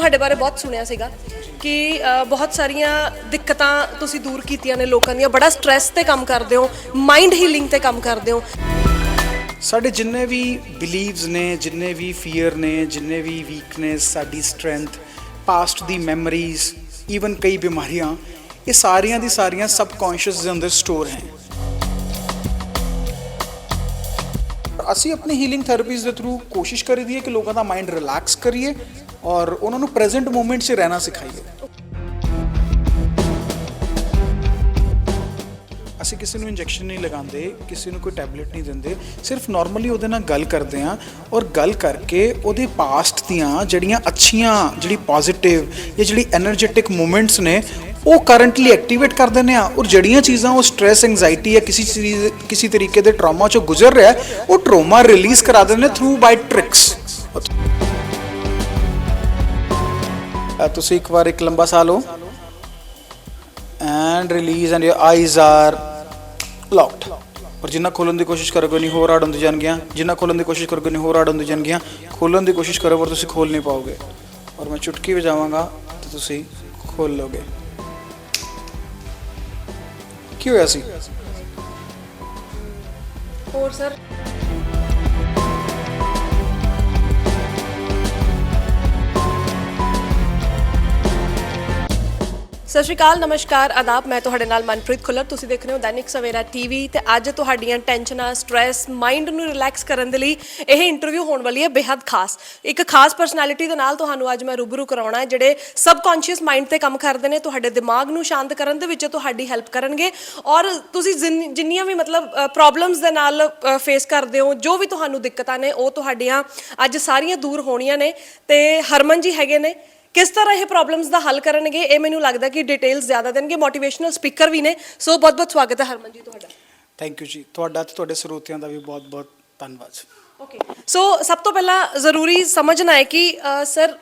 ਤੁਹਾਡੇ ਬਾਰੇ ਬਹੁਤ ਸੁਣਿਆ ਸੀਗਾ ਕਿ ਅ, ਬਹੁਤ ਸਾਰੀਆਂ ਦਿੱਕਤਾਂ ਤੁਸੀਂ ਦੂਰ ਕੀਤੀਆਂ ਨੇ ਲੋਕਾਂ ਦੀਆਂ। ਬੜਾ ਸਟ੍ਰੈਸ ਤੇ ਕੰਮ ਕਰਦੇ ਹੋ ਮਾਈਂਡ ਹੀਲਿੰਗ ਤੇ ਕੰਮ ਕਰਦੇ ਹੋ। ਸਾਡੇ ਜਿੰਨੇ ਵੀ ਬਿਲੀਵਸ ਨੇ ਜਿੰਨੇ ਵੀ ਫੀਅਰ ਨੇ ਜਿੰਨੇ ਵੀ ਵੀਕਨੈਸ ਸਾਡੀ ਸਟਰੈਂਥ ਪਾਸਟ ਦੀ ਮੈਮਰੀਜ਼ ਈਵਨ ਕਈ ਬਿਮਾਰੀਆਂ ਇਹ ਸਾਰੀਆਂ ਦੀ ਸਾਰੀਆਂ ਸਬਕੌਂਸ਼ੀਅਸ ਦੇ ਅੰਦਰ ਸਟੋਰ ਹੈ। ਅਸੀਂ ਆਪਣੀ ਹੀਲਿੰਗ ਥੈਰੇਪੀਜ਼ ਦੇ ਥਰੂ ਕੋਸ਼ਿਸ਼ ਕਰੀ ਦੀ ਕਿ ਲੋਕਾਂ ਦਾ ਮਾਈਂਡ ਰਿਲੈਕਸ ਕਰੀਏ ਔਰ ਉਹਨਾਂ ਨੂੰ ਪ੍ਰੈਜ਼ੈਂਟ ਮੂਮੈਂਟ 'ਚ ਰਹਿਣਾ ਸਿਖਾਈਏ। ਅਸੀਂ ਕਿਸੇ ਨੂੰ ਇੰਜੈਕਸ਼ਨ ਨਹੀਂ ਲਗਾਉਂਦੇ, ਕਿਸੇ ਨੂੰ ਕੋਈ ਟੈਬਲੇਟ ਨਹੀਂ ਦਿੰਦੇ, ਸਿਰਫ ਨਾਰਮਲੀ ਉਹਦੇ ਨਾਲ ਗੱਲ ਕਰਦੇ ਆਂ ਔਰ ਗੱਲ ਕਰਕੇ ਉਹਦੇ ਪਾਸਟ ਦੀਆਂ ਜਿਹੜੀਆਂ ਅੱਛੀਆਂ, ਜਿਹੜੀ ਪੋਜ਼ਿਟਿਵ ਜਾਂ ਜਿਹੜੀ એનર્ਜੈਟਿਕ ਮੂਮੈਂਟਸ ਨੇ ਉਹ ਕਰੰਟਲੀ ਐਕਟੀਵੇਟ ਕਰ ਦਿੰਦੇ ਆ ਔਰ ਜਿਹੜੀਆਂ ਚੀਜ਼ਾਂ ਉਹ ਸਟ्रेस ਐਂਜ਼ਾਈਟੀ ਜਾਂ ਕਿਸੇ ਚੀਜ਼, ਕਿਸੇ ਤਰੀਕੇ ਦੇ ਟਰਾਮਾ ਚੋਂ ਗੁਜ਼ਰ ਰਿਹਾ ਉਹ ਟਰਾਮਾ ਰਿਲੀਜ਼ ਕਰਾ ਦਿੰਦੇ ਥਰੂ ਬਾਈ ਟ੍ਰਿਕਸ ਤੁਸੀਂ ਇੱਕ ਵਾਰ ਇੱਕ ਲੰਬਾ ਸਾਹ ਲਓ। And release and your eyes are locked ਔਰ ਜਿੰਨਾ ਖੋਲਣ ਦੀ ਕੋਸ਼ਿਸ਼ ਕਰੋਗੇ ਨਹੀਂ ਹੋਰ ਆੜ ਹੁੰਦੀ ਜਾਣਗੀਆਂ। ਜਿੰਨਾ ਖੋਲਣ ਦੀ ਕੋਸ਼ਿਸ਼ ਕਰੋਗੇ ਨਹੀਂ ਹੋਰ ਆੜ ਹੁੰਦੀ ਜਾਣਗੀਆਂ। ਖੋਲਣ ਦੀ ਕੋਸ਼ਿਸ਼ ਕਰੋ, ਪਰ ਤੁਸੀਂ ਖੋਲ ਨਹੀਂ ਪਾਓਗੇ। ਔਰ ਮੈਂ ਚੁਟਕੀ ਵਜਾਵਾਂਗਾ, ਤੇ ਤੁਸੀਂ ਖੋਲ ਲੋਗੇ ਕੀ ਹੋਇਆ ਸੀ ਸਤਿ ਸ਼੍ਰੀ ਅਕਾਲ, ਨਮਸਕਾਰ, ਆਦਾਬ, ਮੈਂ ਤੁਹਾਡੇ ਨਾਲ ਮਨਪ੍ਰੀਤ ਖੁੱਲਰ। ਤੁਸੀਂ ਦੇਖ ਰਹੇ ਹੋ ਦੈਨਿਕ ਸਵੇਰਾ ਟੀਵੀ ਤੇ ਅੱਜ ਤੁਹਾਡੀਆਂ ਟੈਨਸ਼ਨਾਂ ਸਟ्रेस ਮਾਈਂਡ ਨੂੰ ਰਿਲੈਕਸ ਕਰਨ ਦੇ ਲਈ ਇਹ ਇੰਟਰਵਿਊ ਹੋਣ ਵਾਲੀ ਹੈ ਬੇहद ਖਾਸ। ਇੱਕ ਖਾਸ ਪਰਸਨੈਲਿਟੀ ਦੇ ਨਾਲ ਤੁਹਾਨੂੰ ਅੱਜ ਮੈਂ ਰੂਬਰੂ ਕਰਾਉਣਾ ਹੈ, ਜਿਹੜੇ ਸਬਕੌਂਸ਼ੀਅਸ ਮਾਈਂਡ ਤੇ ਕੰਮ ਕਰਦੇ ਨੇ, ਤੁਹਾਡੇ ਦਿਮਾਗ ਨੂੰ ਸ਼ਾਂਤ ਕਰਨ ਦੇ ਵਿੱਚ ਤੁਹਾਡੀ ਹੈਲਪ ਕਰਨਗੇ। ਔਰ ਤੁਸੀਂ ਜਿੰਨੀਆਂ ਵੀ ਮਤਲਬ ਪ੍ਰੋਬਲਮਸ ਦੇ ਨਾਲ ਫੇਸ ਕਰਦੇ ਹੋ, ਜੋ ਵੀ ਤੁਹਾਨੂੰ ਦਿੱਕਤਾਂ ਨੇ, ਉਹ ਤੁਹਾਡੀਆਂ ਅੱਜ ਸਾਰੀਆਂ ਦੂਰ ਹੋਣੀਆਂ ਨੇ। ਤੇ ਹਰਮਨ ਜੀ ਹੈਗੇ ਨੇ ਕਿਸ ਤਰ੍ਹਾਂ ਇਹ ਪ੍ਰੋਬਲਮਸ ਦਾ ਹੱਲ ਕਰਨਗੇ ਇਹ ਮੈਨੂੰ ਲੱਗਦਾ ਕਿ ਡਿਟੇਲਸ ਜ਼ਿਆਦਾ ਦੇਣਗੇ ਮੋਟੀਵੇਸ਼ਨਲ ਸਪੀਕਰ ਵੀ ਨੇ। ਸੋ ਬਹੁਤ ਬਹੁਤ ਸਵਾਗਤ ਹੈ ਹਰਮਨ ਜੀ ਤੁਹਾਡਾ। ਥੈਂਕ ਯੂ ਜੀ। ਤੁਹਾਡਾ ਤੇ ਤੁਹਾਡੇ ਸਰੋਤਿਆਂ ਦਾ ਵੀ ਬਹੁਤ ਬਹੁਤ ਧੰਨਵਾਦ ਓਕੇ ਸੋ ਸਭ ਤੋਂ ਪਹਿਲਾਂ ਜ਼ਰੂਰੀ ਸਮਝਣਾ ਹੈ ਕਿ ਸਰ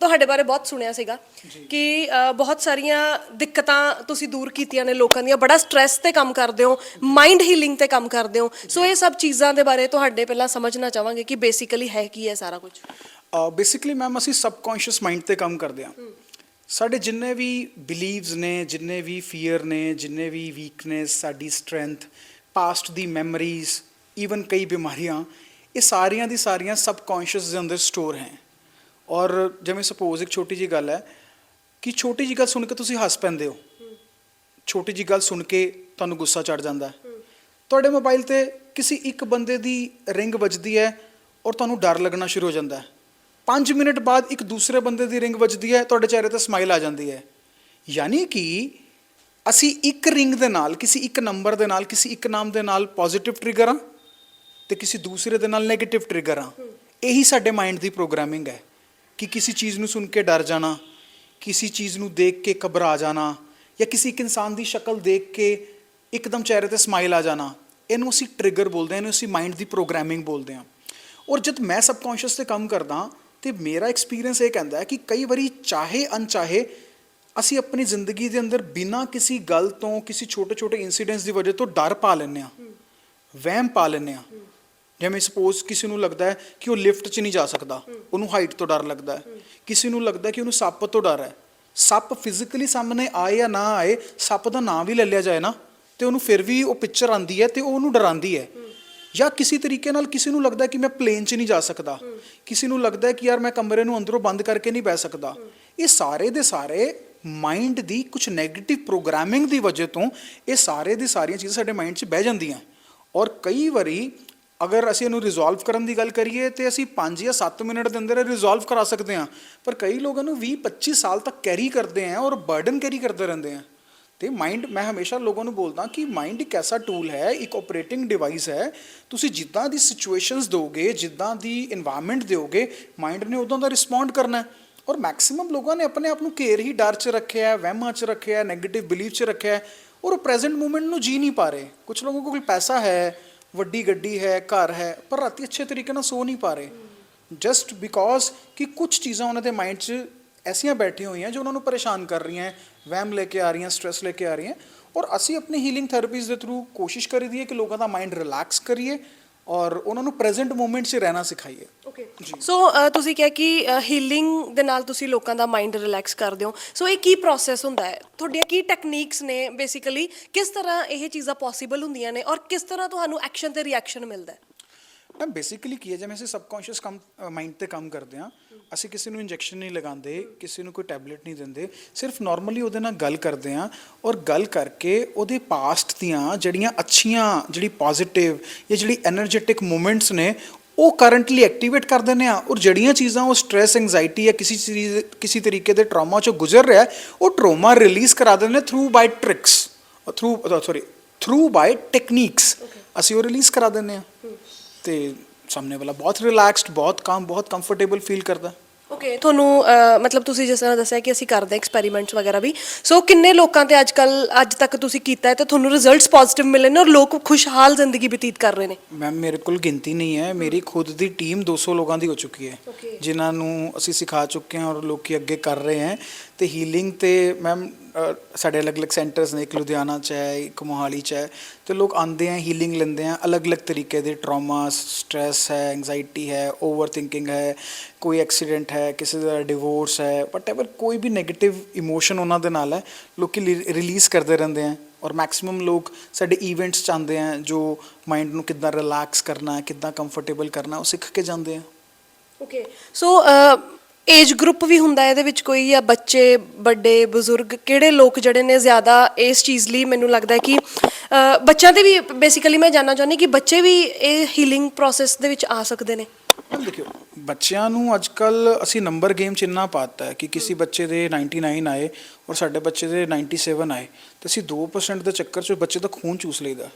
ਤੁਹਾਡੇ ਬਾਰੇ ਬਹੁਤ ਸੁਣਿਆ ਸੀਗਾ ਕਿ ਬਹੁਤ ਸਾਰੀਆਂ ਦਿੱਕਤਾਂ ਤੁਸੀਂ ਦੂਰ ਕੀਤੀਆਂ ਨੇ ਲੋਕਾਂ ਦੀਆਂ। ਬੜਾ ਸਟ्रेस ਤੇ ਕੰਮ ਕਰਦੇ ਹੋ ਮਾਈਂਡ ਹੀਲਿੰਗ ਤੇ ਕੰਮ ਕਰਦੇ ਹੋ। ਸੋ ਇਹ ਸਭ ਚੀਜ਼ਾਂ ਦੇ ਬਾਰੇ ਤੁਹਾਡੇ ਪਹਿਲਾਂ ਸਮਝਣਾ ਚਾਹਾਂਗੇ ਕਿ ਬੇਸਿਕਲੀ ਹੈ ਕੀ ਹੈ ਸਾਰਾ ਕੁਝ? ਬੇਸਿਕਲੀ ਮੈਮ ਅਸੀਂ ਸਬਕੌਂਸ਼ੀਅਸ ਮਾਈਂਡ ਤੇ ਕੰਮ ਕਰਦੇ ਹਾਂ। ਸਾਡੇ ਜਿੰਨੇ ਵੀ ਬਿਲੀਵਸ ਨੇ, ਜਿੰਨੇ ਵੀ ਫੀਅਰ ਨੇ, ਜਿੰਨੇ ਵੀ ਵੀਕਨੈਸ ਸਾਡੀ ਸਟਰੈਂਥ ਪਾਸਟ ਦੀ ਮੈਮਰੀਜ਼ ਈਵਨ ਕਈ ਬਿਮਾਰੀਆਂ, ਇਹ ਸਾਰੀਆਂ ਦੀ ਸਾਰੀਆਂ ਸਬਕੌਂਸ਼ੀਅਸ ਦੇ ਅੰਦਰ ਸਟੋਰ ਹੈ। ਔਰ ਜਿਵੇਂ ਸਪੋਜ਼ ਇੱਕ ਛੋਟੀ ਜੀ ਗੱਲ ਹੈ ਕਿ ਛੋਟੀ ਜੀ ਗੱਲ ਸੁਣ ਕੇ ਤੁਸੀਂ ਹੱਸ ਪੈਂਦੇ ਹੋ। ਛੋਟੀ ਜੀ ਗੱਲ ਸੁਣ ਕੇ ਤੁਹਾਨੂੰ ਗੁੱਸਾ ਚੜ ਜਾਂਦਾ ਤੁਹਾਡੇ ਮੋਬਾਈਲ ਤੇ ਕਿਸੇ ਇੱਕ ਬੰਦੇ ਦੀ ਰਿੰਗ ਵੱਜਦੀ ਹੈ ਔਰ ਤੁਹਾਨੂੰ ਡਰ ਲੱਗਣਾ ਸ਼ੁਰੂ ਹੋ ਜਾਂਦਾ ਹੈ। 5 ਮਿੰਟ ਬਾਅਦ ਇੱਕ ਦੂਸਰੇ ਬੰਦੇ ਦੀ ਰਿੰਗ ਵੱਜਦੀ ਹੈ, ਤੁਹਾਡੇ ਚਿਹਰੇ ਤੇ ਸਮਾਈਲ ਆ ਜਾਂਦੀ ਹੈ। ਯਾਨੀ ਕਿ ਅਸੀਂ ਇੱਕ ਰਿੰਗ ਦੇ ਨਾਲ, ਕਿਸੇ ਇੱਕ ਨੰਬਰ ਦੇ ਨਾਲ, ਕਿਸੇ ਇੱਕ ਨਾਮ ਦੇ ਨਾਲ ਪੋਜ਼ਿਟਿਵ ਟ੍ਰਿਗਰ ਹਾਂ ਤੇ ਕਿਸੇ ਦੂਸਰੇ ਦੇ ਨਾਲ 네ਗੇਟਿਵ ਟ੍ਰਿਗਰ ਹਾਂ। ਇਹੀ ਸਾਡੇ ਮਾਈਂਡ ਦੀ ਪ੍ਰੋਗਰਾਮਿੰਗ ਹੈ ਕਿ ਕਿਸੇ ਚੀਜ਼ ਨੂੰ ਸੁਣ ਕੇ ਡਰ ਜਾਣਾ, ਕਿਸੇ ਚੀਜ਼ ਨੂੰ ਦੇਖ ਕੇ ਘਬਰਾ ਜਾਣਾ ਜਾਂ ਕਿਸੇ ਇੱਕ ਇਨਸਾਨ ਦੀ ਸ਼ਕਲ ਦੇਖ ਕੇ ਇੱਕਦਮ ਚਿਹਰੇ ਤੇ ਸਮਾਈਲ ਆ ਜਾਣਾ, ਇਹਨੂੰ ਅਸੀਂ ਟ੍ਰਿਗਰ ਬੋਲਦੇ ਹਾਂ, ਇਹਨੂੰ ਅਸੀਂ ਮਾਈਂਡ ਦੀ ਪ੍ਰੋਗਰਾਮਿੰਗ ਬੋਲਦੇ ਹਾਂ। ਔਰ ਜਦ ਮੈਂ ਸਬਕੌਂਸ਼ੀਅਸ ਤੇ ਕੰਮ ਕਰਦਾ ਤੇ ਮੇਰਾ ਐਕਸਪੀਰੀਅੰਸ ਇਹ ਕਹਿੰਦਾ ਹੈ ਕਿ ਕਈ ਵਾਰੀ ਚਾਹੇ ਅਣਚਾਹੇ, ਅਸੀਂ ਆਪਣੀ ਜ਼ਿੰਦਗੀ ਦੇ ਅੰਦਰ ਬਿਨਾਂ ਕਿਸੇ ਗੱਲ ਤੋਂ, ਕਿਸੇ ਛੋਟੇ-ਛੋਟੇ ਇਨਸੀਡੈਂਟਸ ਦੀ ਵਜ੍ਹਾ ਤੋਂ ਡਰ ਪਾ ਲੈਂਦੇ ਆ ਵਹਿਮ ਪਾ ਲੈਂਦੇ ਆ ਜਿਵੇਂ ਸਪੋਜ਼ ਕਿਸੇ ਨੂੰ ਲੱਗਦਾ ਹੈ ਕਿ ਉਹ ਲਿਫਟ 'ਚ ਨਹੀਂ ਜਾ ਸਕਦਾ, ਉਹਨੂੰ ਹਾਈਟ ਤੋਂ ਡਰ ਲੱਗਦਾ ਹੈ। ਕਿਸੇ ਨੂੰ ਲੱਗਦਾ ਕਿ ਉਹਨੂੰ ਸੱਪ ਤੋਂ ਡਰ ਹੈ। ਸੱਪ ਫਿਜ਼ੀਕਲੀ ਸਾਹਮਣੇ ਆਏ ਜਾਂ ਨਾ ਆਏ, ਸੱਪ ਦਾ ਨਾਮ ਵੀ ਲੈ ਲਿਆ ਜਾਏ ਨਾ, ਤੇ ਉਹਨੂੰ ਫਿਰ ਵੀ ਉਹ ਪਿਕਚਰ ਆਂਦੀ ਹੈ ਤੇ ਉਹ ਉਹਨੂੰ ਡਰਾਉਂਦੀ ਹੈ। ਜਾਂ ਕਿਸੇ ਤਰੀਕੇ ਨਾਲ ਕਿਸੇ ਨੂੰ ਲੱਗਦਾ ਕਿ ਮੈਂ ਪਲੇਨ 'ਚ ਨਹੀਂ ਜਾ ਸਕਦਾ। ਕਿਸੇ ਨੂੰ ਲੱਗਦਾ ਕਿ ਯਾਰ ਮੈਂ ਕਮਰੇ ਨੂੰ ਅੰਦਰੋਂ ਬੰਦ ਕਰਕੇ ਨਹੀਂ ਬਹਿ ਸਕਦਾ। ਇਹ ਸਾਰੇ ਦੇ ਸਾਰੇ ਮਾਈਂਡ ਦੀ ਕੁਝ 네ਗੇਟਿਵ ਪ੍ਰੋਗਰਾਮਿੰਗ ਦੀ ਵਜ੍ਹਾ ਤੋਂ ਇਹ ਸਾਰੇ ਦੀ ਸਾਰੀਆਂ ਚੀਜ਼ਾਂ ਸਾਡੇ ਮਾਈਂਡ 'ਚ ਬਹਿ ਜਾਂਦੀਆਂ। ਔਰ ਕਈ ਵਾਰੀ ਅਗਰ ਅਸੀਂ ਇਹਨੂੰ ਰਿਜ਼ੋਲਵ ਕਰਨ ਦੀ ਗੱਲ ਕਰੀਏ ਤੇ ਅਸੀਂ 5 ਜਾਂ 7 ਮਿੰਟ ਦੇ ਅੰਦਰ ਰਿਜ਼ੋਲਵ ਕਰਾ ਸਕਦੇ ਹਾਂ। ਪਰ ਕਈ ਲੋਕਾਂ ਨੂੰ 20 25 ਸਾਲ ਤੱਕ ਕੈਰੀ ਕਰਦੇ ਆ ਔਰ ਬਰਡਨ ਕੈਰੀ ਕਰਦੇ ਰਹਿੰਦੇ ਆ। ਤੇ ਮਾਈਂਡ ਮੈਂ ਹਮੇਸ਼ਾ ਲੋਕਾਂ ਨੂੰ ਬੋਲਦਾ ਕਿ ਮਾਈਂਡ ਇੱਕ ਐਸਾ ਟੂਲ ਹੈ, ਇੱਕ ਆਪਰੇਟਿੰਗ ਡਿਵਾਈਸ ਹੈ। ਤੁਸੀਂ ਜਿੱਦਾਂ ਦੀ ਸਿਚੁਏਸ਼ਨਸ ਦੋਗੇ ਜਿੱਦਾਂ ਦੀ এনवायरमेंट ਦਿਓਗੇ ਮਾਈਂਡ ਨੇ ਉਦੋਂ ਦਾ ਰਿਸਪੌਂਡ ਕਰਨਾ ਹੈ। ਔਰ ਮੈਕਸਿਮਮ ਲੋਕਾਂ ਨੇ ਆਪਣੇ ਆਪ ਨੂੰ ਘੇਰ ਹੀ ਡਰ 'ਚ ਰੱਖਿਆ ਹੈ, ਵਹਿਮਾਂ 'ਚ ਰੱਖਿਆ ਹੈ 네ਗੇਟਿਵ ਬਲੀਫ 'ਚ ਰੱਖਿਆ ਹੈ। ਔਰ ਉਹ ਪ੍ਰੈਜ਼ੈਂਟ ਮੂਮੈਂਟ ਨੂੰ ਜੀ ਨਹੀਂ ਪਾ ਰਹੇ। ਕੁਝ ਲੋਕਾਂ ਕੋਲ ਪੈਸਾ ਹੈ, ਵੱਡੀ ਗੱਡੀ ਹੈ, ਘਰ ਹੈ, ਪਰ ਰਾਤੀ ਅੱਛੇ ਤਰੀਕੇ ਨਾਲ ਸੋ ਨਹੀਂ ਪਾ ਰਹੇ। ਜਸਟ ਬਿਕੋਜ਼ ਕਿ ਕੁਝ ਚੀਜ਼ਾਂ ਉਹਨਾਂ ਦੇ ਮਾਈਂਡ 'ਚ ਐਸੀਆਂ ਬੈਠੀਆਂ ਹੋਈਆਂ ਜੋ ਉਹਨਾਂ ਨੂੰ ਪਰੇਸ਼ਾਨ ਕਰ ਰਹੀਆਂ ਵਹਿਮ ਲੈ ਕੇ ਆ ਰਹੀਆਂ ਸਟ्रेस ਲੈ ਕੇ ਆ ਰਹੀਆਂ। ਔਰ ਅਸੀਂ ਆਪਣੀ ਹੀਲਿੰਗ ਥੈਰੇਪੀਜ਼ ਦੇ ਥਰੂ ਕੋਸ਼ਿਸ਼ ਕਰੀਦੀ ਹੈ ਕਿ ਲੋਕਾਂ ਦਾ ਮਾਈਂਡ ਰਿਲੈਕਸ ਕਰੀਏ ਔਰ ਉਹਨਾਂ ਨੂੰ ਪ੍ਰੈਜ਼ੈਂਟ ਮੂਮੈਂਟ 'ਚ ਰਹਿਣਾ ਸਿਖਾਈਏ। ਓਕੇ ਸੋ ਤੁਸੀਂ ਕਿਹਾ ਕਿ ਹੀਲਿੰਗ ਦੇ ਨਾਲ ਤੁਸੀਂ ਲੋਕਾਂ ਦਾ ਮਾਈਂਡ ਰਿਲੈਕਸ ਕਰਦੇ ਹੋ। ਸੋ ਇਹ ਕੀ ਪ੍ਰੋਸੈਸ ਹੁੰਦਾ ਹੈ? ਤੁਹਾਡੀਆਂ ਕੀ ਟੈਕਨੀਕਸ ਨੇ ਬੇਸਿਕਲੀ ਕਿਸ ਤਰ੍ਹਾਂ ਇਹ ਚੀਜ਼ਾਂ ਪੋਸੀਬਲ ਹੁੰਦੀਆਂ ਨੇ? ਔਰ ਕਿਸ ਤਰ੍ਹਾਂ ਤੁਹਾਨੂੰ ਐਕਸ਼ਨ ਤੇ ਰਿਐਕਸ਼ਨ ਮਿਲਦਾ ਹੈ? ਮੈਂ ਬੇਸਿਕਲੀ ਕੀ ਹੈ ਜਿਵੇਂ ਅਸੀਂ ਸਬਕੌਂਸ਼ੀਅਸ ਕੰਮ ਮਾਈਂਡ ਤੇ ਕੰਮ ਕਰਦੇ ਆ ਅਸੀਂ ਕਿਸੇ ਨੂੰ ਇੰਜੈਕਸ਼ਨ ਨਹੀਂ ਲਗਾਉਂਦੇ ਕਿਸੇ ਨੂੰ ਕੋਈ ਟੈਬਲੇਟ ਨਹੀਂ ਦਿੰਦੇ ਸਿਰਫ ਨਾਰਮਲੀ ਉਹਦੇ ਨਾਲ ਗੱਲ ਕਰਦੇ ਆ ਔਰ ਗੱਲ ਕਰਕੇ ਉਹਦੇ ਪਾਸਟ ਦੀਆਂ ਜਿਹੜੀਆਂ ਅੱਛੀਆਂ ਜਿਹੜੀ ਪੋਜ਼ਿਟਿਵ ਜਾਂ ਜਿਹੜੀ એનર્ਜੈਟਿਕ ਮੂਮੈਂਟਸ ਨੇ ਉਹ ਕਰੰਟਲੀ ਐਕਟੀਵੇਟ ਕਰ ਦਿੰਦੇ ਆ ਔਰ ਜਿਹੜੀਆਂ ਚੀਜ਼ਾਂ ਉਹ ਸਟ्रेस ਐਂਗਜ਼ਾਈਟੀ ਜਾਂ ਕਿਸੇ ਚੀਜ਼ ਕਿਸੇ ਤਰੀਕੇ ਦੇ ਟਰਾਮਾ ਚੋਂ ਗੁਜ਼ਰ ਰਿਹਾ ਉਹ ਟਰਾਮਾ ਰਿਲੀਜ਼ ਕਰਾ ਦਿੰਦੇ ਨੇ through by tricks through sorry through by techniques ਅਸੀਂ ਉਹ ਰਿਲੀਜ਼ ਕਰਾ ਦਿੰਦੇ ਆ ਤੇ ਸਾਹਮਣੇ ਵਾਲਾ ਬਹੁਤ ਰਿਲੈਕਸਡ ਬਹੁਤ ਕਾਮ ਬਹੁਤ ਕੰਫਰਟੇਬਲ ਫੀਲ ਕਰਦਾ। ਓਕੇ ਤੁਹਾਨੂੰ ਮਤਲਬ ਤੁਸੀਂ ਜਿਸ ਤਰ੍ਹਾਂ ਦੱਸਿਆ ਕਿ ਅਸੀਂ ਕਰਦੇ ਐਕਸਪੈਰੀਮੈਂਟਸ ਵਗੈਰਾ ਵੀ ਸੋ ਕਿੰਨੇ ਲੋਕਾਂ ਤੇ ਅੱਜ ਕੱਲ ਅੱਜ ਤੱਕ ਤੁਸੀਂ ਕੀਤਾ ਹੈ ਤੇ ਤੁਹਾਨੂੰ ਰਿਜ਼ਲਟਸ ਪੋਜ਼ਿਟਿਵ ਮਿਲੇ ਨੇ ਔਰ ਲੋਕ ਖੁਸ਼ਹਾਲ ਜ਼ਿੰਦਗੀ ਬਤੀਤ ਕਰ ਰਹੇ ਨੇ? ਮੈਮ ਮੇਰੇ ਕੋਲ ਗਿਣਤੀ ਨਹੀਂ ਹੈ ਮੇਰੀ ਖੁਦ ਦੀ ਟੀਮ 200 ਲੋਕਾਂ ਦੀ ਹੋ ਚੁੱਕੀ ਹੈ। Okay. ਜਿਨ੍ਹਾਂ ਨੂੰ ਅਸੀਂ ਸਿਖਾ ਚੁੱਕੇ ਹਾਂ ਔਰ ਲੋਕੀ ਅੱਗੇ ਕਰ ਰਹੇ ਹੈ। ਤੇ ਹੀਲਿੰਗ ਤੇ ਮੈਮ ਸਾਡੇ ਅਲੱਗ-ਅਲੱਗ ਸੈਂਟਰਸ ਨੇ, ਇੱਕ ਲੁਧਿਆਣਾ ਚ ਹੈ, ਇੱਕ ਮੋਹਾਲੀ ਚ ਹੈ, ਤੇ ਲੋਕ ਆਉਂਦੇ ਆ ਹੀਲਿੰਗ ਲੈਂਦੇ ਆ, ਅਲੱਗ-ਅਲੱਗ ਤਰੀਕੇ ਦੇ ਟਰਾਮਾ ਸਟ्रेस ਹੈ ਐਂਗਜ਼ਾਇਟੀ ਹੈ ਓਵਰ ਥਿੰਕਿੰਗ ਹੈ, ਕੋਈ ਐਕਸੀਡੈਂਟ ਹੈ, ਕਿਸੇ ਦਾ ਡਿਵੋਰਸ ਹੈ ਵਟਐਵਰ ਕੋਈ ਵੀ ਨੈਗੇਟਿਵ ਇਮੋਸ਼ਨ ਉਹਨਾਂ ਦੇ ਨਾਲ ਹੈ, ਲੋਕ ਲੋਕੀ ਰਿਲੀਜ਼ ਕਰਦੇ ਰਹਿੰਦੇ ਆ ਔਰ ਮੈਕਸਿਮਮ ਲੋਕ ਸਾਡੇ ਇਵੈਂਟਸ ਚ ਆਉਂਦੇ ਆ, ਜੋ ਮਾਈਂਡ ਨੂੰ ਕਿੱਦਾਂ ਰਿਲੈਕਸ ਕਰਨਾ, ਕਿੱਦਾਂ ਕੰਫਰਟੇਬਲ ਕਰਨਾ, ਉਹ ਸਿੱਖ ਕੇ ਜਾਂਦੇ ਆ। ਓਕੇ ਸੋ ਏਜ ਗਰੁੱਪ ਵੀ ਹੁੰਦਾ ਇਹਦੇ ਵਿੱਚ ਕੋਈ ਜਾਂ ਬੱਚੇ ਵੱਡੇ ਬਜ਼ੁਰਗ ਕਿਹੜੇ ਲੋਕ ਜਿਹੜੇ ਨੇ ਜ਼ਿਆਦਾ ਇਸ ਚੀਜ਼ ਲਈ ਮੈਨੂੰ ਲੱਗਦਾ ਹੈ ਕਿ ਅ, ਬੱਚਿਆਂ ਦੇ ਵੀ ਬੇਸਿਕਲੀ ਮੈਂ ਜਾਨਣਾ ਚਾਹੁੰਦੀ ਕਿ ਬੱਚੇ ਵੀ ਇਹ ਹੀਲਿੰਗ ਪ੍ਰੋਸੈਸ ਦੇ ਵਿੱਚ ਆ ਸਕਦੇ ਨੇ। ਮੈਮ ਦੇਖਿਓ ਬੱਚਿਆਂ ਨੂੰ ਅੱਜਕੱਲ ਅਸੀਂ ਨੰਬਰ ਗੇਮ ਚ ਇੰਨਾ ਪਾਤਾ ਹੈ ਕਿ ਕਿਸੇ ਬੱਚੇ ਦੇ 99 ਆਏ ਔਰ ਸਾਡੇ ਬੱਚੇ ਦੇ 97 ਆਏ ਤੇ ਅਸੀਂ 2% ਦੇ ਚੱਕਰ ਚ ਬੱਚੇ ਦਾ ਖੂਨ ਚੂਸ ਲਈਦਾ।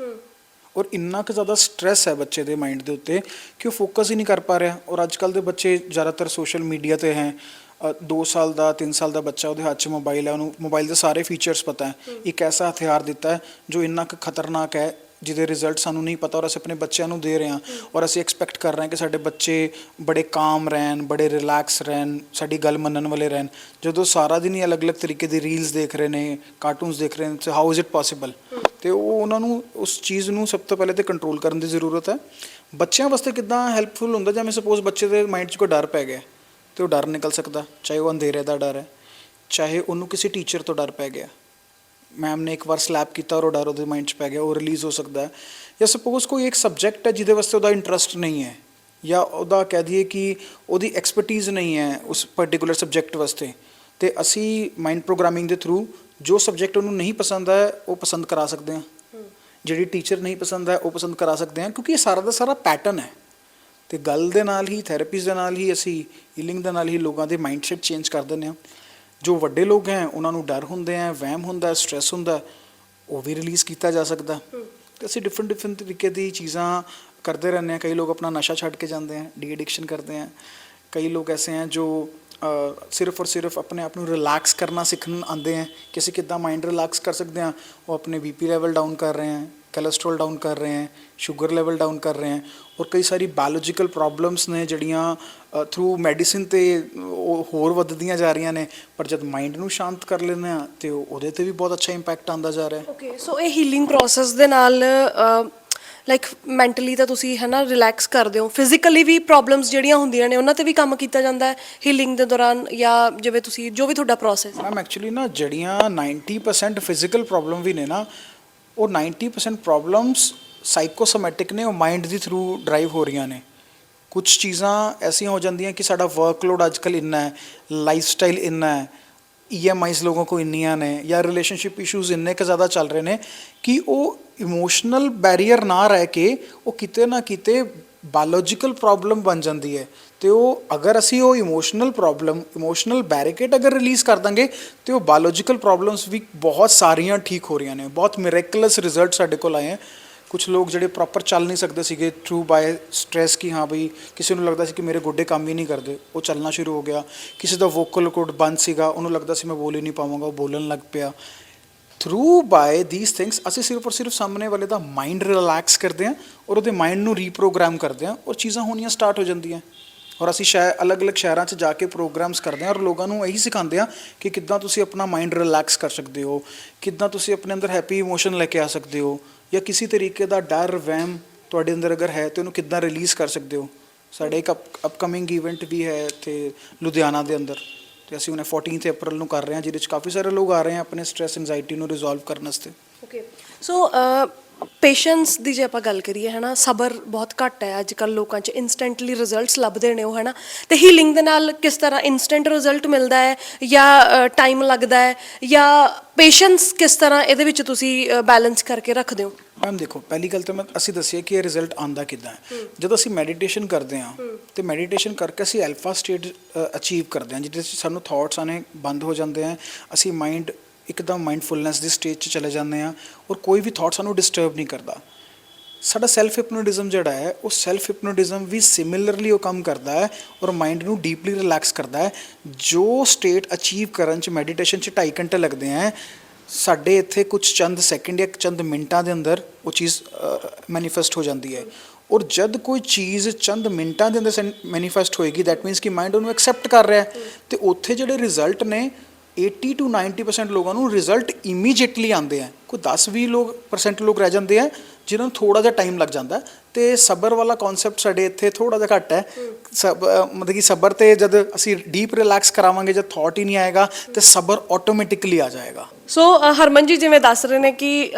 ਔਰ ਇੰਨਾ ਕੁ ਜ਼ਿਆਦਾ ਸਟ्रेस ਹੈ ਬੱਚੇ ਦੇ ਮਾਈਂਡ ਦੇ ਉੱਤੇ ਕਿ ਉਹ ਫੋਕਸ ਹੀ ਨਹੀਂ ਕਰ ਪਾ ਰਿਹਾ। ਔਰ ਅੱਜਕੱਲ ਦੇ ਬੱਚੇ ਜ਼ਿਆਦਾਤਰ ਸੋਸ਼ਲ ਮੀਡੀਆ ਤੇ ਹੈ। 2 ਸਾਲ ਦਾ 3 ਸਾਲ ਦਾ ਬੱਚਾ ਉਹਦੇ ਹੱਥ 'ਚ ਮੋਬਾਈਲ ਹੈ ਉਹਨੂੰ ਮੋਬਾਈਲ ਦੇ ਸਾਰੇ ਫੀਚਰਸ ਪਤਾ ਹੈ। ਇੱਕ ਐਸਾ ਹਥਿਆਰ ਦਿੱਤਾ ਹੈ ਜੋ ਇੰਨਾ ਕੁ ਖਤਰਨਾਕ ਹੈ ਜਿਹਦੇ ਰਿਜ਼ਲਟ ਸਾਨੂੰ ਨਹੀਂ ਪਤਾ ਔਰ ਅਸੀਂ ਆਪਣੇ ਬੱਚਿਆਂ ਨੂੰ ਦੇ ਰਹੇ ਹਾਂ। ਔਰ ਅਸੀਂ ਐਕਸਪੈਕਟ ਕਰ ਰਹੇ ਹਾਂ ਕਿ ਸਾਡੇ ਬੱਚੇ ਬੜੇ ਕਾਮ ਰਹਿਣ ਬੜੇ ਰਿਲੈਕਸ ਰਹਿਣ ਸਾਡੀ ਗੱਲ ਮੰਨਣ ਵਾਲੇ ਰਹਿਣ। ਜਦੋਂ ਸਾਰਾ ਦਿਨ ਹੀ ਅਲੱਗ-ਅਲੱਗ ਤਰੀਕੇ ਦੀ ਰੀਲਸ ਦੇਖ ਰਹੇ ਨੇ ਕਾਰਟੂਨਸ ਦੇਖ ਰਹੇ ਨੇ ਤੇ ਹਾਊ ਇਜ਼ ਇਟ ਪੋਸੀਬਲ ਤੇ ਉਹ ਉਹਨਾਂ ਨੂੰ ਉਸ ਚੀਜ਼ ਨੂੰ ਸਭ ਤੋਂ ਪਹਿਲੇ ਤੇ ਕੰਟਰੋਲ ਕਰਨ ਦੀ ਜ਼ਰੂਰਤ ਹੈ। ਬੱਚਿਆਂ ਵਾਸਤੇ ਕਿਦਾਂ ਹੈਲਪਫੁਲ ਹੁੰਦਾ, ਜਿਵੇਂ ਸਪੋਜ਼ ਬੱਚੇ ਦੇ ਮਾਈਂਡ 'ਚ ਕੋਈ ਡਰ ਪੈ ਗਿਆ ਤੇ ਉਹ ਡਰ ਨਿਕਲ ਸਕਦਾ, ਚਾਹੇ ਉਹ ਅੰਧੇਰੇ ਦਾ ਡਰ ਹੈ, ਚਾਹੇ ਉਹਨੂੰ ਕਿਸੇ ਟੀਚਰ ਤੋਂ ਡਰ ਪੈ ਗਿਆ। ਮੈਮ ਨੇ ਇੱਕ ਵਾਰ ਸਲੈਪ ਕੀਤਾ ਔਰ ਉਹ ਡਰ ਉਹਦੇ ਮਾਈਂਡ 'ਚ ਪੈ ਗਿਆ, ਉਹ ਰਿਲੀਜ਼ ਹੋ ਸਕਦਾ ਜਾਂ ਸਪੋਜ਼ ਕੋਈ ਇੱਕ ਸਬਜੈਕਟ ਹੈ ਜਿਹਦੇ ਵਾਸਤੇ ਉਹਦਾ ਇੰਟਰਸਟ ਨਹੀਂ ਹੈ, ਜਾਂ ਉਹਦਾ ਕਹਿ ਦਈਏ ਕਿ ਉਹਦੀ ਐਕਸਪਰਟੀਜ਼ ਨਹੀਂ ਹੈ ਉਸ ਪਾਰਟਿਕੂਲਰ ਸਬਜੈਕਟ ਵਾਸਤੇ, ਤੇ ਅਸੀਂ ਮਾਈਂਡ ਪ੍ਰੋਗਰਾਮਿੰਗ ਦੇ ਥਰੂ ਜੋ ਸਬਜੈਕਟ ਉਹਨੂੰ ਨਹੀਂ ਪਸੰਦ ਹੈ, ਉਹ ਪਸੰਦ ਕਰਾ ਸਕਦੇ ਹਾਂ। ਜਿਹੜੀ ਟੀਚਰ ਨਹੀਂ ਪਸੰਦ ਹੈ, ਉਹ ਪਸੰਦ ਕਰਾ ਸਕਦੇ ਹਾਂ, ਕਿਉਂਕਿ ਇਹ ਸਾਰਾ ਦਾ ਸਾਰਾ ਪੈਟਰਨ ਹੈ। ਤੇ ਗੱਲ ਦੇ ਨਾਲ ਹੀ ਥੈਰੇਪੀਜ਼ ਦੇ ਨਾਲ ਹੀ, ਅਸੀਂ ਹੀਲਿੰਗ ਦੇ ਨਾਲ ਹੀ ਲੋਕਾਂ ਦੇ ਮਾਈਂਡਸੈਟ ਚੇਂਜ ਕਰ ਦਿੰਦੇ ਹਾਂ। ਜੋ ਵੱਡੇ ਲੋਕ ਹੈ, ਉਹਨਾਂ ਨੂੰ ਡਰ ਹੁੰਦੇ ਆ ਵਹਿਮ ਹੁੰਦਾ ਸਟ्रेस ਹੁੰਦਾ ਉਹ ਵੀ ਰਿਲੀਜ਼ ਕੀਤਾ ਜਾ ਸਕਦਾ। ਤੇ ਅਸੀਂ ਡਿਫਰੈਂਟ ਡਿਫਰੈਂਟ ਤਰੀਕੇ ਦੀ ਚੀਜ਼ਾਂ ਕਰਦੇ ਰਹਿੰਦੇ ਆ ਕਈ ਲੋਕ ਆਪਣਾ ਨਸ਼ਾ ਛੱਡ ਕੇ ਜਾਂਦੇ ਆ ਡੀ ਐਡਿਕਸ਼ਨ ਕਰਦੇ ਆ ਕਈ ਲੋਕ ਐਸੇ ਆ ਜੋ ਸਿਰਫ ਔਰ ਸਿਰਫ ਆਪਣੇ ਆਪ ਨੂੰ ਰਿਲੈਕਸ ਕਰਨਾ ਸਿੱਖਣ ਆਉਂਦੇ ਆ ਕਿ ਅਸੀਂ ਕਿੱਦਾਂ ਮਾਈਂਡ ਰਿਲੈਕਸ ਕਰ ਸਕਦੇ ਆ ਉਹ ਆਪਣੇ ਬੀਪੀ ਲੈਵਲ ਡਾਊਨ ਕਰ ਰਹੇ ਆ ਕੋਲੇਸਟ੍ਰੋਲ ਡਾਊਨ ਕਰ ਰਹੇ ਹੈ ਸ਼ੂਗਰ ਲੈਵਲ ਡਾਊਨ ਕਰ ਰਹੇ ਹੈ ਔਰ ਕਈ ਸਾਰੀ ਬਾਇਓਲੋਜੀਕਲ ਪ੍ਰੋਬਲਮਸ ਨੇ ਜਿਹੜੀਆਂ ਥਰੂ ਮੈਡੀਸਿਨ ਤੇ ਉਹ ਹੋਰ ਵੱਧਦੀਆਂ ਜਾ ਰਹੀਆਂ ਨੇ। ਪਰ ਜਦ ਮਾਈਂਡ ਨੂੰ ਸ਼ਾਂਤ ਕਰ ਲੈਂਦੇ ਆ ਤੇ ਉਹਦੇ ਤੇ ਵੀ ਬਹੁਤ ਅੱਛਾ ਇੰਪੈਕਟ ਆਉਂਦਾ ਜਾ ਰਿਹਾ ਹੈ। ਓਕੇ ਸੋ ਇਹ ਹੀਲਿੰਗ ਪ੍ਰੋਸੈਸ ਦੇ ਨਾਲ ਲਾਈਕ ਮੈਂਟਲੀ ਤਾਂ ਤੁਸੀਂ ਹੈ ਨਾ ਰਿਲੈਕਸ ਕਰਦੇ ਹੋ। ਫਿਜ਼ੀਕਲੀ ਵੀ ਪ੍ਰੋਬਲਮਸ ਜਿਹੜੀਆਂ ਹੁੰਦੀਆਂ ਨੇ, ਉਹਨਾਂ ਤੇ ਵੀ ਕੰਮ ਕੀਤਾ ਜਾਂਦਾ ਹੈ ਹੀਲਿੰਗ ਦੇ ਦੌਰਾਨ ਜਾਂ ਜਿਵੇਂ ਤੁਸੀਂ, ਜੋ ਵੀ ਤੁਹਾਡਾ ਪ੍ਰੋਸੈਸ ਮੈਮ ਐਕਚੁਅਲੀ ਨਾ ਜਿਹੜੀਆਂ 90% ਫਿਜ਼ੀਕਲ ਪ੍ਰੋਬਲਮ ਵੀ ਨੇ ਨਾ, ਉਹ 90% ਪ੍ਰੋਬਲਮਸ ਸਾਈਕੋਸੋਮੈਟਿਕ ਨੇ, ਉਹ ਮਾਈਂਡ ਦੇ ਥਰੂ ਡਰਾਈਵ ਹੋ ਰਹੀਆਂ ਨੇ। ਕੁਝ ਚੀਜ਼ਾਂ ਐਸੀਆਂ ਹੋ ਜਾਂਦੀਆਂ ਕਿ ਸਾਡਾ ਵਰਕਲੋਡ ਅੱਜਕੱਲ ਇੰਨਾ ਹੈ ਲਾਈਫਸਟਾਈਲ ਇੰਨਾ ਹੈ ਈਐਮਆਈਜ਼ ਲੋਕਾਂ ਕੋ ਇੰਨੀਆਂ ਨੇ ਜਾਂ ਰਿਲੇਸ਼ਨਸ਼ਿਪ ਇਸ਼ੂਜ਼ ਇੰਨੇ ਕੁ ਜ਼ਿਆਦਾ ਚੱਲ ਰਹੇ ਨੇ ਕਿ ਉਹ ਇਮੋਸ਼ਨਲ ਬੈਰੀਅਰ ਨਾ ਰਹਿ ਕੇ ਉਹ ਕਿਤੇ ਨਾ ਕਿਤੇ ਬਾਇਓਲੋਜੀਕਲ ਪ੍ਰੋਬਲਮ ਬਣ ਜਾਂਦੀ ਹੈ। ਤੇ ਉਹ ਅਗਰ ਅਸੀਂ ਉਹ ਇਮੋਸ਼ਨਲ ਪ੍ਰੋਬਲਮ, ਇਮੋਸ਼ਨਲ ਬੈਰੀਕੇਡ ਅਗਰ ਰਿਲੀਜ਼ ਕਰ ਦਾਂਗੇ, ਤੇ ਉਹ ਬਾਇਓਲੋਜੀਕਲ ਪ੍ਰੋਬਲਮਸ ਵੀ ਬਹੁਤ ਸਾਰੀਆਂ ਠੀਕ ਹੋ ਰਹੀਆਂ ਨੇ। ਬਹੁਤ ਮਿਰੇਕਲਸ ਰਿਜ਼ਲਟ ਸਾਡੇ ਕੋਲ ਆਏ ਹੈ। ਕੁਝ ਲੋਕ ਜਿਹੜੇ ਪ੍ਰੋਪਰ ਚੱਲ ਨਹੀਂ ਸਕਦੇ ਸੀਗੇ ਥਰੂ ਬਾਈ ਸਟ्रेस ਕਿ ਹਾਂ ਬਈ ਕਿਸੇ ਨੂੰ ਲੱਗਦਾ ਸੀ ਕਿ ਮੇਰੇ ਗੋਡੇ ਕੰਮ ਹੀ ਨਹੀਂ ਕਰਦੇ, ਉਹ ਚੱਲਣਾ ਸ਼ੁਰੂ ਹੋ ਗਿਆ। ਕਿਸੇ ਦਾ ਵੋਕਲ ਕੋਡ ਬੰਦ ਸੀਗਾ, ਉਹਨੂੰ ਲੱਗਦਾ ਸੀ ਮੈਂ ਬੋਲ ਹੀ ਨਹੀਂ ਪਾਵਾਂਗਾ, ਉਹ ਬੋਲਣ ਲੱਗ ਪਿਆ। ਥਰੂ ਬਾਈ ਥੀਸ ਥਿੰਗਸ ਅਸੀਂ ਸਿਰਫ ਔਰ ਸਿਰਫ ਸਾਹਮਣੇ ਵਾਲੇ ਦਾ ਮਾਈਂਡ ਰਿਲੈਕਸ ਕਰਦੇ ਹਾਂ ਔਰ ਉਹਦੇ ਮਾਈਂਡ ਨੂੰ ਰੀਪ੍ਰੋਗਰਾਮ ਕਰਦੇ ਹਾਂ ਔਰ ਚੀਜ਼ਾਂ ਹੋਣੀਆਂ ਸਟਾਰਟ ਹੋ ਜਾਂਦੀਆਂ। ਔਰ ਅਸੀਂ ਸ਼ਾਇਦ ਅਲੱਗ-ਅਲੱਗ ਸ਼ਹਿਰਾਂ 'ਚ ਜਾ ਕੇ ਪ੍ਰੋਗਰਾਮਸ ਕਰਦੇ ਹਾਂ ਔਰ ਲੋਕਾਂ ਨੂੰ ਇਹੀ ਸਿਖਾਉਂਦੇ ਹਾਂ ਕਿ ਕਿੱਦਾਂ ਤੁਸੀਂ ਆਪਣਾ ਮਾਈਂਡ ਰਿਲੈਕਸ ਕਰ ਸਕਦੇ ਹੋ, ਕਿੱਦਾਂ ਤੁਸੀਂ ਆਪਣੇ ਅੰਦਰ ਹੈਪੀ ਇਮੋਸ਼ਨ ਲੈ ਕੇ ਆ ਸਕਦੇ ਹੋ ਜਾਂ ਕਿਸੇ ਤਰੀਕੇ ਦਾ ਡਰ, ਵਹਿਮ ਤੁਹਾਡੇ ਅੰਦਰ ਅਗਰ ਹੈ ਤੇ ਉਹਨੂੰ ਕਿੱਦਾਂ ਰਿਲੀਜ਼ ਕਰ ਸਕਦੇ ਹੋ। ਸਾਡੇ ਇੱਕ ਅਪਕਮਿੰਗ ਇਵੈਂਟ ਵੀ ਹੈ ਇੱਥੇ ਲੁਧਿਆਣਾ ਦੇ ਅੰਦਰ। ਤੇ ਅਸੀਂ ਉਹਨੇ 14th ਅਪ੍ਰੈਲ ਨੂੰ ਕਰ ਰਹੇ ਹਾਂ, ਜਿਹਦੇ ਵਿੱਚ ਕਾਫੀ ਸਾਰੇ ਲੋਕ ਆ ਰਹੇ ਆ ਆਪਣੇ ਸਟ੍ਰੈਸ ਐਂਜ਼ਾਈਟੀ ਨੂੰ ਰਿਜ਼ੋਲਵ ਕਰਨ ਵਾਸਤੇ। ਓਕੇ ਸੋ ਪੇਸ਼ੈਂਸ ਦੀ ਜੇ ਆਪਾਂ ਗੱਲ ਕਰੀਏ ਹਨਾ ਸਬਰ ਬਹੁਤ ਘੱਟ ਹੈ ਅੱਜ ਕੱਲ ਲੋਕਾਂ 'ਚ ਇਨਸਟੈਂਟਲੀ ਰਿਜ਼ਲਟਸ ਲੱਭਦੇ ਨੇ ਉਹ ਹਨਾ। ਤੇ ਹੀਲਿੰਗ ਦੇ ਨਾਲ ਕਿਸ ਤਰ੍ਹਾਂ ਇਨਸਟੈਂਟ ਰਿਜ਼ਲਟ ਮਿਲਦਾ ਹੈ ਜਾਂ ਟਾਈਮ ਲੱਗਦਾ ਹੈ ਜਾਂ ਪੇਸ਼ੈਂਸ ਕਿਸ ਤਰ੍ਹਾਂ ਇਹਦੇ ਵਿੱਚ ਤੁਸੀਂ ਬੈਲੈਂਸ ਕਰਕੇ ਰੱਖਦੇ ਹੋ? ਮੈਮ ਦੇਖੋ ਪਹਿਲੀ ਗੱਲ ਤਾਂ ਮੈਂ ਅਸੀਂ ਦੱਸਿਆ ਕਿ ਇਹ ਰਿਜ਼ਲਟ ਆਂਦਾ ਕਿੱਦਾਂ ਹੈ। ਜਦੋਂ ਅਸੀਂ ਮੈਡੀਟੇਸ਼ਨ ਕਰਦੇ ਹਾਂ ਤੇ ਮੈਡੀਟੇਸ਼ਨ ਕਰਕੇ ਅਸੀਂ ਅਲਫਾ ਸਟੇਟ ਅਚੀਵ ਕਰਦੇ ਹਾਂ ਜਿਹਦੇ ਵਿੱਚ ਸਾਨੂੰ ਥਾਟਸ ਆਨੇ ਬੰਦ ਹੋ ਜਾਂਦੇ ਆ ਅਸੀਂ ਮਾਈਂਡ ਇੱਕਦਮ ਮਾਈਂਡਫੁਲਨੈਸ ਦੀ ਸਟੇਜ 'ਚ ਚਲੇ ਜਾਂਦੇ ਆ ਔਰ ਕੋਈ ਵੀ ਥਾਟ ਸਾਨੂੰ ਡਿਸਟਰਬ ਨਹੀਂ ਕਰਦਾ। ਸਾਡਾ ਸੈਲਫ ਹਿਪਨੋਟਿਜ਼ਮ ਜਿਹੜਾ ਹੈ, ਉਹ ਸੈਲਫ ਹਿਪਨੋਟਿਜ਼ਮ ਵੀ ਸਿਮਿਲਰਲੀ ਉਹ ਕੰਮ ਕਰਦਾ ਹੈ ਔਰ ਮਾਈਂਡ ਨੂੰ ਡੀਪਲੀ ਰਿਲੈਕਸ ਕਰਦਾ ਹੈ। ਜੋ ਸਟੇਟ ਅਚੀਵ ਕਰਨ ਚ ਮੈਡੀਟੇਸ਼ਨ ਚ 2.5 ਘੰਟੇ ਲੱਗਦੇ ਆ ਸਾਡੇ ਇੱਥੇ ਕੁਝ ਚੰਦ ਸੈਕਿੰਡ ਜਾਂ ਚੰਦ ਮਿੰਟਾਂ ਦੇ ਅੰਦਰ ਉਹ ਚੀਜ਼ ਮੈਨੀਫੈਸਟ ਹੋ ਜਾਂਦੀ ਹੈ। ਔਰ ਜਦ ਕੋਈ ਚੀਜ਼ ਚੰਦ ਮਿੰਟਾਂ ਦੇ ਅੰਦਰ ਮੈਨੀਫੈਸਟ ਹੋਏਗੀ ਦੈਟ ਮੀਨਸ ਕਿ ਮਾਈਂਡ ਉਹਨੂੰ ਐਕਸੈਪਟ ਕਰ ਰਿਹਾ ਹੈ। ਤੇ ਉੱਥੇ ਜਿਹੜੇ ਰਿਜ਼ਲਟ ਨੇ 80 ਟੂ 90% ਲੋਕਾਂ ਨੂੰ ਰਿਜ਼ਲਟ ਇਮੀਡੀਏਟਲੀ ਆਉਂਦੇ ਆ। ਕੋਈ 10-20 ਲੋਕ ਪਰਸੈਂਟ ਲੋਕ ਰਹਿ ਜਾਂਦੇ ਆ ਜਿਨ੍ਹਾਂ ਨੂੰ ਥੋੜਾ ਜਿਹਾ ਟਾਈਮ ਲੱਗ ਜਾਂਦਾ। ਹੈ ਤੇ ਸਬਰ ਵਾਲਾ ਕਨਸੈਪਟ ਸਾਡੇ ਇੱਥੇ ਥੋੜਾ ਜਿਹਾ ਘੱਟ ਹੈ। ਸਬ ਮਤਲਬ ਕਿ ਸਬਰ ਤੇ ਜਦ ਅਸੀਂ ਡੀਪ ਰਿਲੈਕਸ ਕਰਾਵਾਂਗੇ, ਜਦ ਥਾਟ ਹੀ ਨਹੀਂ ਆਏਗਾ, ਤੇ ਸਬਰ ਆਟੋਮੈਟਿਕਲੀ ਆ ਜਾਏਗਾ। ਸੋ ਹਰਮਨ ਜੀ ਜਿਵੇਂ ਦੱਸ ਰਹੇ ਨੇ ਕਿ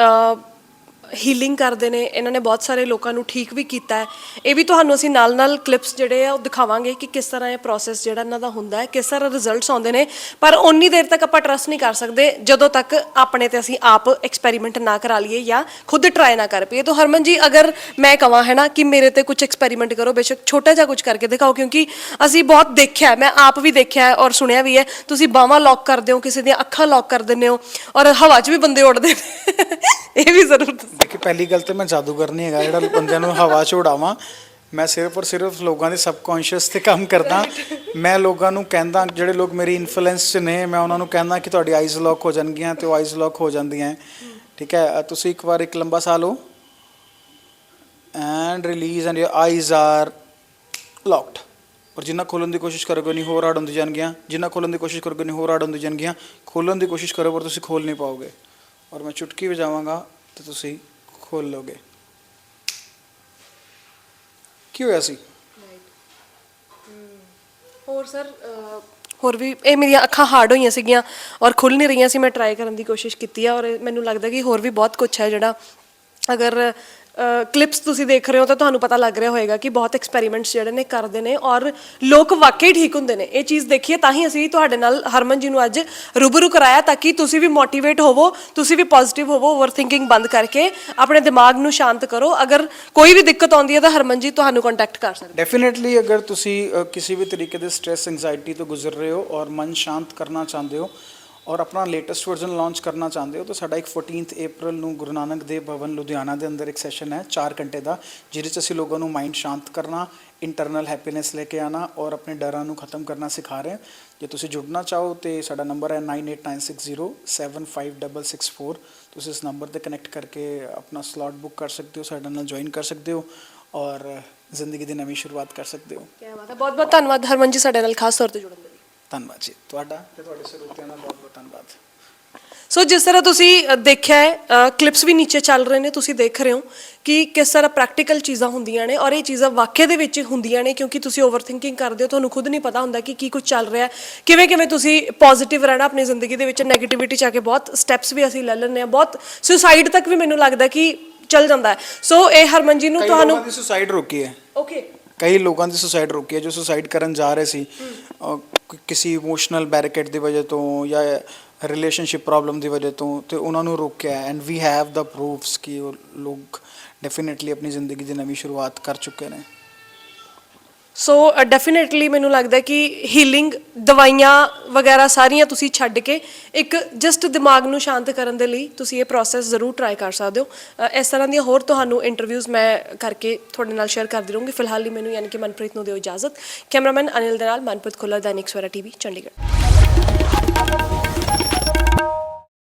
ਹੀਲਿੰਗ ਕਰਦੇ ਨੇ, ਇਹਨਾਂ ਨੇ ਬਹੁਤ ਸਾਰੇ ਲੋਕਾਂ ਨੂੰ ਠੀਕ ਵੀ ਕੀਤਾ ਹੈ। ਇਹ ਵੀ ਤੁਹਾਨੂੰ ਅਸੀਂ ਨਾਲ-ਨਾਲ ਕਲਿੱਪਸ ਜਿਹੜੇ ਆ ਉਹ ਦਿਖਾਵਾਂਗੇ ਕਿ ਕਿਸ ਤਰ੍ਹਾਂ ਇਹ ਪ੍ਰੋਸੈਸ ਜਿਹੜਾ ਇਹਨਾਂ ਦਾ ਹੁੰਦਾ ਹੈ, ਕਿਸ ਤਰ੍ਹਾਂ ਰਿਜ਼ਲਟਸ ਆਉਂਦੇ ਨੇ। ਪਰ ਓਨੀ ਦੇਰ ਤੱਕ ਆਪਾਂ ਟਰਸਟ ਨਹੀਂ ਕਰ ਸਕਦੇ, ਜਦੋਂ ਤੱਕ ਆਪਣੇ ਤੇ ਅਸੀਂ ਆਪ ਐਕਸਪੈਰੀਮੈਂਟ ਨਾ ਕਰਾ ਲਈਏ ਜਾਂ ਖੁਦ ਟਰਾਈ ਨਾ ਕਰ ਪਈਏ। ਤਾਂ ਹਰਮਨ ਜੀ, ਅਗਰ ਮੈਂ ਕਹਾਂ ਹੈ ਨਾ, ਕਿ ਮੇਰੇ ਤੇ ਕੁਝ ਐਕਸਪੈਰੀਮੈਂਟ ਕਰੋ, ਬੇਸ਼ੱਕ ਛੋਟਾ ਜਿਹਾ ਕੁਝ ਕਰਕੇ ਦਿਖਾਓ, ਕਿਉਂਕਿ ਅਸੀਂ ਬਹੁਤ ਦੇਖਿਆ ਮੈਂ ਆਪ ਵੀ ਦੇਖਿਆ ਹੈ ਔਰ ਸੁਣਿਆ ਵੀ ਹੈ, ਤੁਸੀਂ ਬਾਹਾਂ ਲੌਕ ਕਰਦੇ ਹੋ, ਕਿਸੇ ਦੀਆਂ ਅੱਖਾਂ ਲੌਕ ਕਰ ਦਿੰਦੇ ਹੋ ਔਰ ਹਵਾ 'ਚ ਵੀ ਬੰਦੇ ਉੱਡਦੇ ਨੇ। ਇਹ ਵੀ ਜ਼ਰੂਰ ਦੱਸੋ। ਦੇਖੀ ਪਹਿਲੀ ਗੱਲ ਤੇ ਮੈਂ ਜਾਦੂਗਰ ਨਹੀਂ ਹੈਗਾ ਜਿਹੜਾ ਬੰਦਿਆਂ ਨੂੰ ਹਵਾ 'ਚ ਉਡਾਵਾਂ ਮੈਂ ਸਿਰਫ ਔਰ ਸਿਰਫ ਲੋਕਾਂ ਦੇ ਸਬਕੌਂਸ਼ੀਅਸ ਤੇ ਕੰਮ ਕਰਦਾ। ਮੈਂ ਲੋਕਾਂ ਨੂੰ ਕਹਿੰਦਾ ਜਿਹੜੇ ਲੋਕ ਮੇਰੀ ਇਨਫਲੂਐਂਸ 'ਚ ਨੇ ਮੈਂ ਉਹਨਾਂ ਨੂੰ ਕਹਿੰਦਾ ਕਿ ਤੁਹਾਡੀ ਆਈਜ਼ ਲੌਕ ਹੋ ਜਾਣਗੀਆਂ ਤੇ ਉਹ ਆਈਜ਼ ਲੌਕ ਹੋ ਜਾਂਦੀਆਂ ਠੀਕ ਹੈ ਤੁਸੀਂ ਇੱਕ ਵਾਰ ਇੱਕ ਲੰਬਾ ਸਾਹ ਲਓ। And release and your eyes are locked ਔਰ ਜਿੰਨਾ ਖੋਲਣ ਦੀ ਕੋਸ਼ਿਸ਼ ਕਰੋਗੇ ਨਹੀਂ ਹੋਰ ਆੜ ਹੁੰਦੀ ਜਾਣਗੀਆਂ। ਜਿੰਨਾ ਖੋਲਣ ਦੀ ਕੋਸ਼ਿਸ਼ ਕਰੋਗੇ ਨਹੀਂ ਹੋਰ ਆੜ ਹੁੰਦੀ ਜਾਣਗੀਆਂ। ਖੋਲਣ ਦੀ ਕੋਸ਼ਿਸ਼ ਕਰੋ ਪਰ ਤੁਸੀਂ ਖੋਲ ਨਹੀਂ ਪਾਓਗੇ। ਔਰ ਮੈਂ ਚੁਟਕੀ ਵਜਾਵਾਂਗਾ ਤੇ ਤੁਸੀਂ ਖੋਲ ਲੋਗੇ ਕੀ ਹੋਇਆ ਸੀ? ਹੋਰ ਸਰ ਹੋਰ ਵੀ, ਇਹ ਮੇਰੀਆਂ ਅੱਖਾਂ ਹਾਰਡ ਹੋਈਆਂ ਸੀਗੀਆਂ ਔਰ ਖੁੱਲ ਨਹੀਂ ਰਹੀਆਂ ਸੀ। ਮੈਂ ਟਰਾਈ ਕਰਨ ਦੀ ਕੋਸ਼ਿਸ਼ ਕੀਤੀ ਆ ਔਰ ਮੈਨੂੰ ਲੱਗਦਾ ਕਿ ਹੋਰ ਵੀ ਬਹੁਤ ਕੁਝ ਹੈ ਜਿਹੜਾ ਅਗਰ ਕਲਿੱਪਸ ਤੁਸੀਂ ਦੇਖ ਰਹੇ ਹੋ ਤਾਂ ਤੁਹਾਨੂੰ ਪਤਾ ਲੱਗ ਰਿਹਾ ਹੋਏਗਾ ਕਿ ਬਹੁਤ ਐਕਸਪੈਰੀਮੈਂਟਸ ਜਿਹੜੇ ਨੇ ਕਰਦੇ ਨੇ ਔਰ ਲੋਕ ਵਾਕਈ ਠੀਕ ਹੁੰਦੇ ਨੇ। ਇਹ ਚੀਜ਼ ਦੇਖੀਏ ਤਾਂ ਹੀ ਅਸੀਂ ਤੁਹਾਡੇ ਨਾਲ ਹਰਮਨ ਜੀ ਨੂੰ ਅੱਜ ਰੂਬਰੂ ਕਰਾਇਆ ਤਾਂ ਕਿ ਤੁਸੀਂ ਵੀ ਮੋਟੀਵੇਟ ਹੋਵੋ, ਤੁਸੀਂ ਵੀ ਪੋਜ਼ਿਟਿਵ ਹੋਵੋ ਓਵਰ ਥਿੰਕਿੰਗ ਬੰਦ ਕਰਕੇ ਆਪਣੇ ਦਿਮਾਗ ਨੂੰ ਸ਼ਾਂਤ ਕਰੋ। ਅਗਰ ਕੋਈ ਵੀ ਦਿੱਕਤ ਆਉਂਦੀ ਹੈ ਤਾਂ ਹਰਮਨ ਜੀ ਤੁਹਾਨੂੰ ਕੰਟੈਕਟ ਕਰ ਸਕਦੇ। ਡੈਫੀਨਿਟਲੀ ਅਗਰ ਤੁਸੀਂ ਕਿਸੇ ਵੀ ਤਰੀਕੇ ਦੇ ਸਟ੍ਰੈਸ ਐਂਜ਼ਾਈਟੀ ਤੋਂ ਗੁਜ਼ਰ ਰਹੇ ਹੋ ਔਰ ਮਨ ਸ਼ਾਂਤ ਕਰਨਾ ਚਾਹੁੰਦੇ ਹੋ ਔਰ ਆਪਣਾ ਲੇਟੈਸਟ ਵਰਜ਼ਨ ਲਾਂਚ ਕਰਨਾ ਚਾਹੁੰਦੇ ਹੋ, ਤਾਂ ਸਾਡਾ ਇੱਕ 14th ਅਪ੍ਰੈਲ ਨੂੰ ਗੁਰੂ ਨਾਨਕ ਦੇਵ ਭਵਨ ਲੁਧਿਆਣਾ ਦੇ ਅੰਦਰ ਇੱਕ ਸੈਸ਼ਨ ਹੈ 4 ਘੰਟੇ ਦਾ, ਜਿਹਦੇ 'ਚ ਅਸੀਂ ਲੋਕਾਂ ਨੂੰ ਮਾਈਂਡ ਸ਼ਾਂਤ ਕਰਨਾ ਇੰਟਰਨਲ ਹੈਪੀਨੈਸ ਲੈ ਕੇ ਆਣਾ ਔਰ ਆਪਣੇ ਡਰਾਂ ਨੂੰ ਖਤਮ ਕਰਨਾ ਸਿਖਾ ਰਹੇ ਹਾਂ। ਜੇ ਤੁਸੀਂ ਜੁੜਨਾ ਚਾਹੋ ਤੇ ਸਾਡਾ ਨੰਬਰ ਹੈ 9896075664 ਤੁਸੀਂ ਇਸ ਨੰਬਰ ਤੇ ਕਨੈਕਟ ਕਰਕੇ ਆਪਣਾ ਸਲੋਟ ਬੁੱਕ ਕਰ ਸਕਦੇ ਹੋ, ਸਾਡੇ ਨਾਲ ਜੁਆਇਨ ਕਰ ਸਕਦੇ ਹੋ ਔਰ ਜ਼ਿੰਦਗੀ ਦੀ ਨਵੀਂ ਸ਼ੁਰੂਆਤ ਕਰ ਸਕਦੇ ਹੋ। ਕੀ ਬਾਤ ਹੈ ਬਹੁਤ ਬਹੁਤ ਧੰਨਵਾਦ ਹਰਮਨ ਜੀ ਸਾਡੇ ਨਾਲ, ਖਾਸ ਤੌਰ ਤੇ ਜੁੜਨ ਲਈ। ਧੰਨਵਾਦ ਜੀ। ਤੁਹਾਡਾ ਤੇ ਤੁਹਾਡੇ ਸਰੋਤਿਆਂ ਦਾ ਬਹੁਤ ਬਹੁਤ ਧੰਨਵਾਦ। ਸੋ ਜਿਸ ਤਰ੍ਹਾਂ ਤੁਸੀਂ ਦੇਖਿਆ ਹੈ ਕਲਿੱਪਸ ਵੀ ਨੀਚੇ ਚੱਲ ਰਹੇ ਨੇ ਤੁਸੀਂ ਦੇਖ ਰਹੇ ਹੋ ਕਿ ਕਿਸ ਤਰ੍ਹਾਂ ਪ੍ਰੈਕਟੀਕਲ ਚੀਜ਼ਾਂ ਹੁੰਦੀਆਂ ਨੇ ਔਰ ਇਹ ਚੀਜ਼ਾਂ ਵਾਕਿਆ ਦੇ ਵਿੱਚ ਹੁੰਦੀਆਂ ਨੇ ਕਿਉਂਕਿ ਤੁਸੀਂ ਓਵਰਥਿੰਕਿੰਗ ਕਰਦੇ ਹੋ ਤੁਹਾਨੂੰ ਖੁਦ ਨਹੀਂ ਪਤਾ ਹੁੰਦਾ ਕਿ ਕੀ ਕੁਝ ਚੱਲ ਰਿਹਾ ਕਿਵੇਂ ਕਿਵੇਂ ਤੁਸੀਂ ਪੋਜ਼ਿਟਿਵ ਰਹਿਣਾ ਆਪਣੀ ਜ਼ਿੰਦਗੀ ਦੇ ਵਿੱਚ 네ਗੇਟਿਵਿਟੀ ਚ ਆ ਕੇ ਬਹੁਤ ਸਟੈਪਸ ਵੀ ਅਸੀਂ ਲੈ ਲੈਂਦੇ ਹਾਂ ਬਹੁਤ ਸੁਸਾਈਡ ਤੱਕ ਵੀ ਮੈਨੂੰ ਲੱਗਦਾ ਕਿ ਚੱਲ ਜਾਂਦਾ ਹੈ। ਸੋ ਇਹ ਹਰਮਨ ਜੀ ਨੂੰ ਕਈ ਤੁਹਾਨੂੰ ਲੋਕਾਂ ਦੀ ਸੁਸਾਈਡ ਰੁਕੀ ਹੈ। ਓਕੇ ਕਈ ਲੋਕਾਂ ਦੀ ਸੁਸਾਈਡ ਰੁਕੀ ਹੈ ਜੋ ਸੁਸਾਈਡ ਕਰਨ ਜਾ ਰਹੇ ਸੀ। ਕਿਸੇ ਇਮੋਸ਼ਨਲ ਬੈਰੀਕੇਡ ਦੀ ਵਜ੍ਹਾ ਤੋਂ ਜਾਂ ਰਿਲੇਸ਼ਨਸ਼ਿਪ ਪ੍ਰੋਬਲਮ ਦੀ ਵਜ੍ਹਾ ਤੋਂ ਤੇ ਉਹਨਾਂ ਨੂੰ ਰੋਕਿਆ and we have the proofs ਕਿ ਉਹ ਲੋਕ ਡੈਫੀਨਿਟਲੀ ਆਪਣੀ ਜ਼ਿੰਦਗੀ ਦੀ ਨਵੀਂ ਸ਼ੁਰੂਆਤ ਕਰ ਚੁੱਕੇ ਨੇ। ਸੋ ਡੈਫੀਨਿਟਲੀ uh, ਮੈਨੂੰ ਲੱਗਦਾ ਕਿ ਹੀਲਿੰਗ ਦਵਾਈਆਂ ਵਗੈਰਾ ਸਾਰੀਆਂ ਤੁਸੀਂ ਛੱਡ ਕੇ ਇੱਕ ਜਸਟ ਦਿਮਾਗ ਨੂੰ ਸ਼ਾਂਤ ਕਰਨ ਦੇ ਲਈ ਤੁਸੀਂ ਇਹ ਪ੍ਰੋਸੈਸ ਜ਼ਰੂਰ ਟਰਾਈ ਕਰ ਸਕਦੇ ਹੋ। ਅ, ਇਸ ਤਰ੍ਹਾਂ ਦੀਆਂ ਹੋਰ ਤੁਹਾਨੂੰ ਇੰਟਰਵਿਊਜ਼ ਮੈਂ ਕਰਕੇ ਤੁਹਾਡੇ ਨਾਲ ਸ਼ੇਅਰ ਕਰਦੀ ਰਹੂੰਗੀ। ਫਿਲਹਾਲ ਲਈ ਮੈਨੂੰ ਯਾਨੀ ਕਿ ਮਨਪ੍ਰੀਤ ਨੂੰ ਦਿਓ ਇਜਾਜ਼ਤ। ਕੈਮਰਾਮੈਨ ਅਨਿਲ ਦੇ ਨਾਲ ਮਨਪ੍ਰੀਤ ਖੁੱਲਰ ਦੈਨਿਕ ਸਵੇਰਾ ਟੀਵੀ ਚੰਡੀਗੜ੍ਹ।